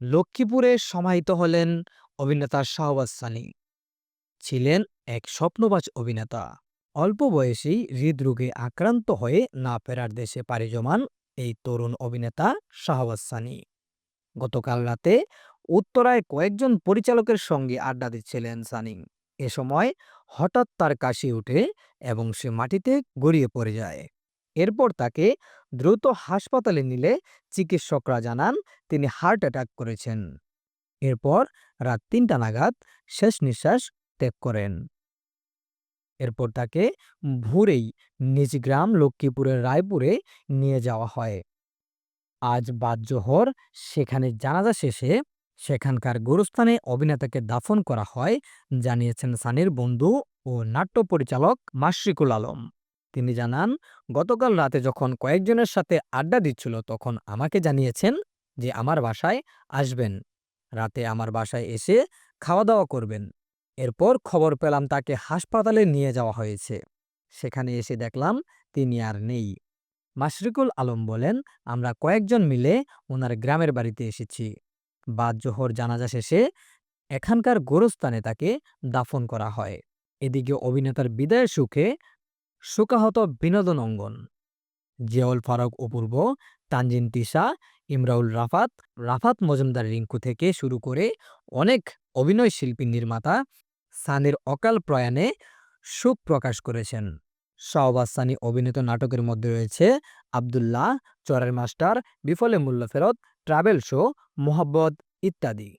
লক্ষ্মীপুরে সমাহিত হলেন অভিনেতা শাহবাজ সানি। ছিলেন এক স্বপ্নবাজ অভিনেতা। অল্প বয়সেই হৃদরোগে আক্রান্ত হয়ে না ফেরার দেশে পাড়ি জমান এই তরুণ অভিনেতা শাহবাজ সানি। গতকাল রাতে উত্তরায় কয়েকজন পরিচালকের সঙ্গে আড্ডা দিচ্ছিলেন সানি। এ সময় হঠাৎ তার কাশি উঠে এবং সে মাটিতে গড়িয়ে পড়ে যায়। এরপর তাকে দ্রুত হাসপাতালে নিলে চিকিৎসকরা জানান তিনি হার্ট অ্যাটাক করেছেন। এরপর রাত তিনটা নাগাদ শেষ নিঃশ্বাস ত্যাগ করেন। এরপর তাকে ভোরেই নিজ গ্রাম লক্ষ্মীপুরের রায়পুরে নিয়ে যাওয়া হয়। আজ বাদ জোহর সেখানে জানাজা শেষে সেখানকার গোরস্থানে অভিনেতাকে দাফন করা হয়, জানিয়েছেন সানির বন্ধু ও নাট্য পরিচালক মাশরিকুল আলম। তিনি জানান, গতকাল রাতে যখন কয়েকজনের সাথে আড্ডা দিচ্ছিল, তখন আমাকে জানিয়েছেন যে আমার বাসায় আসবেন। রাতে আমার বাসায় এসে খাওয়া দাওয়া করবেন। এরপর খবর পেলাম তাকে হাসপাতালে নিয়ে যাওয়া হয়েছে। সেখানে এসে দেখলাম তিনি আর নেই। মাশরিকুল আলম বলেন, আমরা কয়েকজন মিলে ওনার গ্রামের বাড়িতে এসেছি। বাদ জোহর জানাজা শেষে এখানকার গোরস্থানে তাকে দাফন করা হয়। এদিকে অভিনেতার বিদায়ের সুখে শোকাহত বিনোদন অঙ্গন। জিয়াউল ফারুক অপূর্ব, তানজিন তিশা, ইমরাউল রাফাত রাফাত মজুমদার রিঙ্কু থেকে শুরু করে অনেক অভিনয় শিল্পী নির্মাতা সানির অকাল প্রয়াণে শোক প্রকাশ করেছেন। শাহবাজ সানি অভিনীত নাটকের মধ্যে রয়েছে আবদুল্লাহ, চরের মাস্টার, বিফলে মূল্য ফেরত, ট্রাভেল শো, মোহাব্বত ইত্যাদি।